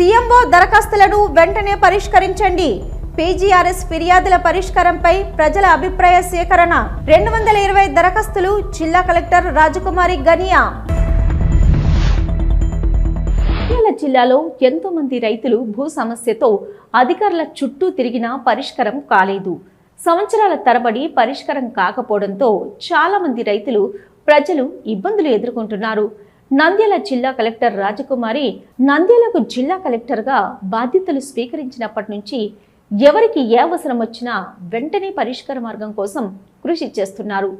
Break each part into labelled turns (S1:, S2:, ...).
S1: CMO దరఖాస్తులను వెంటనే పరిష్కరించండి. పీజీఆర్ఎస్ ఫిర్యాదుల పరిష్కారంపై ప్రజల అభిప్రాయ సేకరణ. రెండు వందల ఇరవై దరఖాస్తులు జిల్లా కలెక్టర్ రాజకుమారి గనియా. జిల్లాలో ఎంతో మంది రైతులు భూ సమస్యతో అధికారుల చుట్టూ తిరిగినా పరిష్కారం కాలేదు. సంవత్సరాల తరబడి పరిష్కారం కాకపోవడంతో చాలా మంది రైతులు ప్రజలు ఇబ్బందులు ఎదుర్కొంటున్నారు. నంద్యాల జిల్లా కలెక్టర్ రాజకుమారి నంద్యాలకు జిల్లా కలెక్టర్గా బాధ్యతలు స్వీకరించినప్పటి నుంచి ఎవరికి ఏ అవసరం వచ్చినా వెంటనే పరిష్కార మార్గం కోసం కృషి చేస్తున్నారు.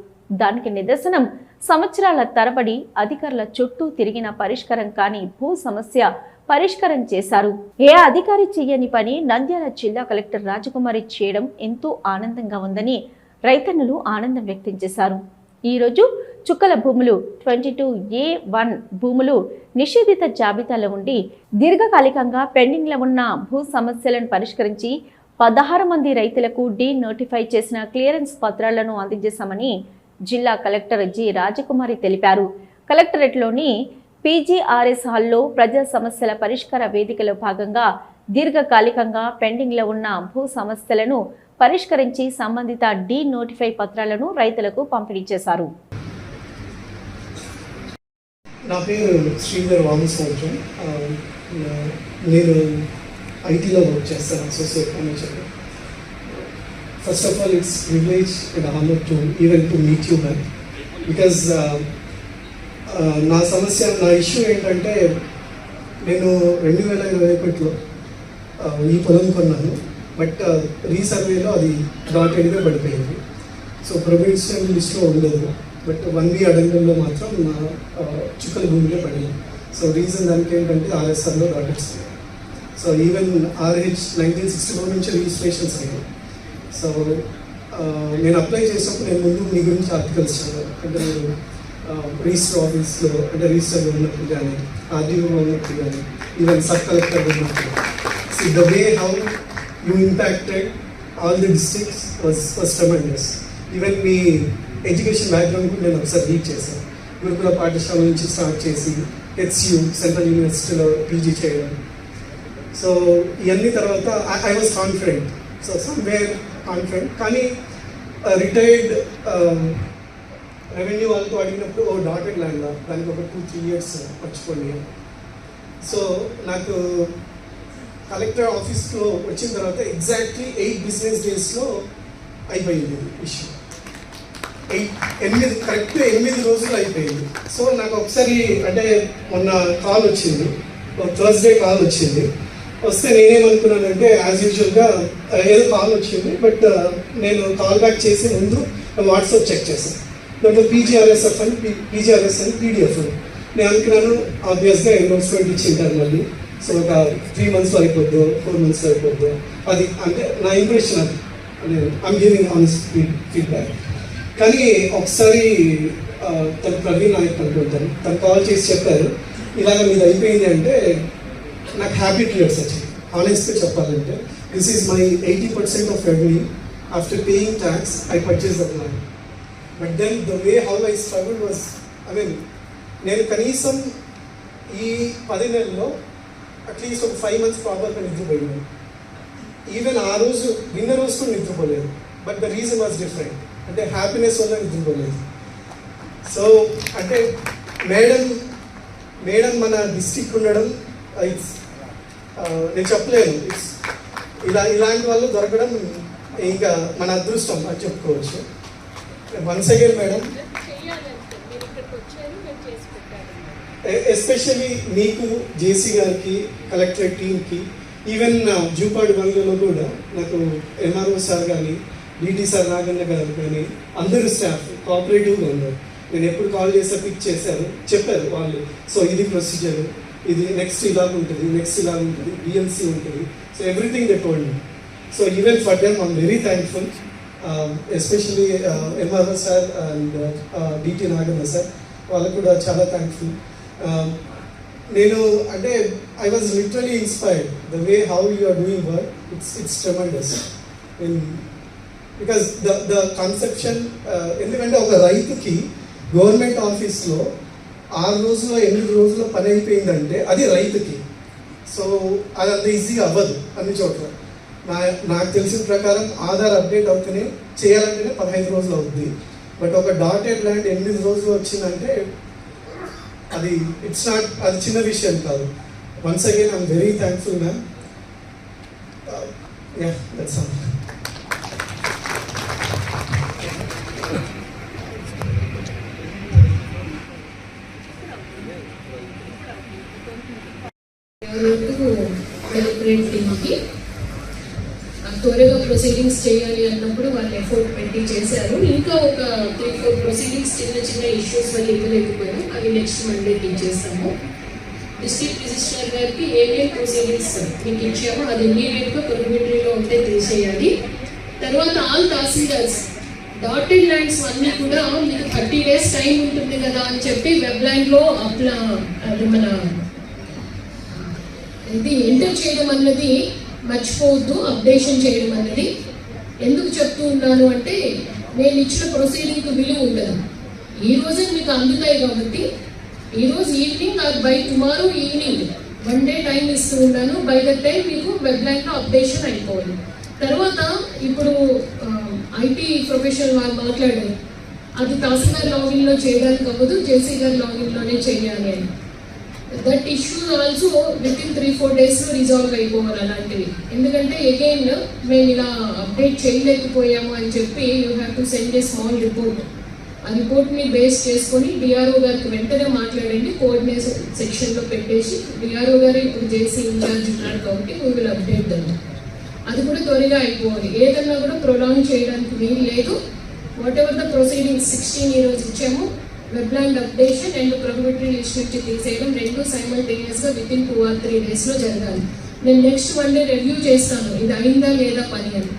S1: దానికి నిదర్శనం సంవత్సరాల తరబడి అధికారుల చుట్టూ తిరిగిన పరిష్కారం కాని భూ సమస్య పరిష్కారం చేశారు. ఏ అధికారి చేయని పని నంద్యాల జిల్లా కలెక్టర్ రాజకుమారి చేయడం ఎంతో ఆనందంగా ఉందని రైతన్నులు ఆనందం వ్యక్తం చేశారు. ఈరోజు చుక్కల భూములు ట్వంటీ టూ ఏ వన్ భూములు నిషేధిత జాబితాలో ఉండి దీర్ఘకాలికంగా పెండింగ్లో ఉన్న భూ సమస్యలను పరిష్కరించి పదహారు మంది రైతులకు డీ నోటిఫై చేసిన క్లియరెన్స్ పత్రాలను అందజేశామని జిల్లా కలెక్టర్ జి రాజకుమారి తెలిపారు. కలెక్టరేట్లోని పీజీఆర్ఎస్ హాల్లో ప్రజా సమస్యల పరిష్కార వేదికలో భాగంగా దీర్ఘకాలికంగా పెండింగ్లో ఉన్న భూ సమస్యలను పరిష్కరించి సంబంధిత డీ నోటిఫై పత్రాలను రైతులకు పంపిణీ చేశారు.
S2: నా పేరు శ్రీధర్ వామస్వామి. నేను ఐటీలో వర్క్ చేస్తాను associate manager first of all it's privilege and honour to even to meet you ma'am because నా సమస్య నా ఇష్యూ ఏంటంటే నేను రెండు వేల ఇరవై ఒకటిలో ఈ పొలం కొన్నాను. బట్ రీసర్వేలో uh, అది డాటెడ్గా పడిపోయింది. సో ప్రొవిన్షియల్ లిస్ట్లో ఉండదు. బట్ వన్ బి అడంగంలో మాత్రం నా చుక్కల భూమిలో పడింది. సో రీజన్ దానికి ఏంటంటే ఆర్ఎస్ఆర్లో rockets so even RH nineteen sixty four నుంచి రిజిస్ట్రేషన్స్ అయ్యాయి. సో నేను అప్లై చేసినప్పుడు నేను ముందు మీ గురించి ఆర్టికల్స్ చదివాను అంటే నేను రిజిస్టర్ ఆఫీస్లో అంటే రిజిస్టర్లో ఉన్నప్పుడు కానీ ఆర్డీఓలో ఉన్నప్పుడు కానీ ఈవెన్ సబ్ కలెక్టర్ ఉన్నప్పుడు so the way how you impacted all the districts was first tremendous even me education background కూడా నేను ఒకసారి రీడ్ చేశాను. గురుకుల పాఠశాల నుంచి స్టార్ట్ చేసి హెచ్యు సెంట్రల్ యూనివర్సిటీలో పీజీ చేయడం. సో ఇవన్నీ తర్వాత I was confident so somewhere confident కానీ uh, రిటైర్డ్ రెవెన్యూ um, వాళ్ళతో అడిగినప్పుడు ఓ డాటెడ్ ల్యాండ్ దానికి ఒక టూ త్రీ ఇయర్స్ మర్చిపోండి సో నాకు కలెక్టర్ ఆఫీస్లో వచ్చిన తర్వాత ఎగ్జాక్ట్లీ ఎయిట్ బిజినెస్ డేస్లో అయిపోయింది ఇష్యూ ఎనిమిది కరెక్ట్ ఎనిమిది రోజులు అయిపోయింది. సో నాకు ఒకసారి అంటే మొన్న కాల్ వచ్చింది. థర్స్డే కాల్ వచ్చింది. వస్తే నేనేమనుకున్నానంటే యాజ్ యూజువల్గా ఏదో కాల్ వచ్చింది. బట్ నేను కాల్ బ్యాక్ చేసి ముందు వాట్సాప్ చెక్ చేశాను దాంట్లో పీజీఆర్ఎస్ఎఫ్ అని పీజీఆర్ఎస్ అని పీడిఎఫ్ అని. నేను అనుకున్నాను ఆబ్వియస్గా ఎన్రోల్స్మెంట్ ఇచ్చింటారు మళ్ళీ. సో ఒక త్రీ మంత్స్లో అయిపోద్దు ఫోర్ మంత్స్లో అయిపోద్దు. అది అంటే నా ఇంప్రెషన్ అది. ఐమ్ గివింగ్ ఆనెస్ట్ ఫీడ్బ్యాక్ కానీ ఒకసారి తను ప్రవీణ్ నాయక్ అనుకుంటాను. తను కాల్ చేసి చెప్పారు. ఇలాగ మీద అయిపోయింది అంటే నాకు హ్యాపీ టీయర్స్ వచ్చింది ఆనెస్ట్గా చెప్పాలంటే this is my eighty percent of revenue after paying tax I purchase that land but then the way how I struggle was I mean నేను కనీసం ఈ పది నెలల్లో అట్లీస్ట్ ఒక ఫైవ్ మంత్స్ ప్రాపర్గా నిద్రపోయాను. ఈవెన్ ఆ రోజు నిన్న రోజు కూడా నిద్రపోలేదు. But the reason was different అంటే హ్యాపీనెస్ వల్ల నిద్రపోలేదు సో అంటే మేడం మేడం మన డిస్టిక్ ఉండడం uh, ఇట్స్ uh, నేను చెప్పలేను. ఇట్స్ ఇలా ఇలాంటి వాళ్ళు దొరకడం ఇంకా మన అదృష్టం అని చెప్పుకోవచ్చు. Once again madam. ఎస్పెషల్లీ మీకు జేసీ గారికి కలెక్టరేట్ టీమ్కి ఈవెన్ జూపాడు బంగ్లాలో కూడా నాకు ఎంఆర్ఓ సార్ కానీ డీటీ సార్ నాగన్న గారు కానీ అందరూ స్టాఫ్ కోఆపరేటివ్గా ఉన్నారు నేను ఎప్పుడు కాల్ చేస్తే పిక్ చేశారు. చెప్పారు వాళ్ళు. సో ఇది ప్రొసీజర్ ఇది నెక్స్ట్ ఇలాగ ఉంటుంది నెక్స్ట్ ఇలాగ ఉంటుంది బిఎంసీ ఉంటుంది. So everything they told me so even for them I'm very thankful especially MRO sir and DT Naganna sir వాళ్ళకు కూడా చాలా థ్యాంక్ఫుల్ నేను అంటే I was literally inspired the way how you are doing work it's it's tremendous because the the conception ఎందుకంటే ఒక రైతుకి government ఆఫీస్లో ఆరు రోజుల్లో ఎనిమిది రోజుల పని అయిపోయిందంటే అది రైతుకి. సో అది అంత ఈజీగా అవ్వదు అన్ని చోట్ల. నా నాకు తెలిసిన ప్రకారం ఆధార్ అప్డేట్ అవుతూనే చేయాలంటేనే పదహైదు రోజులు అవుతుంది బట్ ఒక డాటెడ్ ల్యాండ్ ఎనిమిది రోజులు వచ్చిందంటే అది ఇట్స్ నాట్ అది చిన్న విషయం కాదు. Once again I'm very thankful ma'am yeah that's all
S3: deliberate టీమ్కి త్వరగా ప్రొసీడింగ్స్ చేయాలి అన్నప్పుడు వాళ్ళు ఎఫోర్ట్ పెట్టి చేశారు. ఇంకా ఒక త్రీ ఫోర్ ప్రొసీడింగ్స్ చిన్న చిన్న ఇష్యూస్ వల్ల ఇవ్వలేకపోయాం అవి నెక్స్ట్ మండే చేస్తాము డిస్ట్రిక్ట్ రిజిస్ట్రార్ గారికి ఏమేమి ప్రొసీడింగ్స్ మీకు ఇచ్చామో అది ఇమీడియట్గా ప్రొహిబిటరీలో ఉంటే తీసేయాలి. తర్వాత ఆల్ తహసీల్దార్స్ డాటెడ్ ల్యాండ్స్ అన్నీ కూడా మీకు థర్టీ డేస్ టైం ఉంటుంది కదా అని చెప్పి వెబ్ లైన్లో అప్లా అది మన ఇది ఎంటర్ చేయడం అన్నది మర్చిపోవద్దు అప్డేషన్ చేయడం అన్నది. ఎందుకు చెప్తూ ఉన్నాను అంటే నేను ఇచ్చిన ప్రొసీడింగ్కి విలువ ఉండదు. ఈ రోజే మీకు అందుతాయి కాబట్టి ఈరోజు evening or by tomorrow evening one day time ఇస్తూ ఉన్నాను. బై ద టైం మీకు వెబ్ లైన్లో అప్డేషన్ అయిపోవాలి. తర్వాత ఇప్పుడు ఐటీ ప్రొఫెషనల్ వారు మాట్లాడారు. అది తహసీల్దార్ లాగిన్లో చేయడానికి అవ్వదు జేసీ గారి లాగిన్లోనే చేయాలి అని. That issue also within three four డేస్లో రిజాల్వ్ అయిపోవాలి అలాంటివి. ఎందుకంటే అగైన్ మేము ఇలా అప్డేట్ చేయలేకపోయాము అని చెప్పి you have to send a small report ఆ రిపోర్ట్ని బేస్ చేసుకొని డిఆర్ఓ గారికి వెంటనే మాట్లాడండి. కోఆర్డినేషన్ సెక్షన్లో పెట్టేసి డిఆర్ఓ గారు ఇప్పుడు చేసి ఇన్ఛార్జ్ ఉన్నారు కాబట్టి వీ విల్ అప్డేట్ దమ్ అది కూడా త్వరగా అయిపోవాలి. ఏదన్నా కూడా ప్రొలాంగ్ చేయడానికి వీలు లేదు. Whatever the proceeding sixteen ఈ రోజు ఇచ్చాము webland updation and prohibitory list నుంచి తీసేయడం రెండు సైమల్టేనియస్గా within two or three డేస్లో జరగాలి. నేను నెక్స్ట్ వన్ డే రివ్యూ చేస్తాను. ఇది అయిందా లేదా పని అని.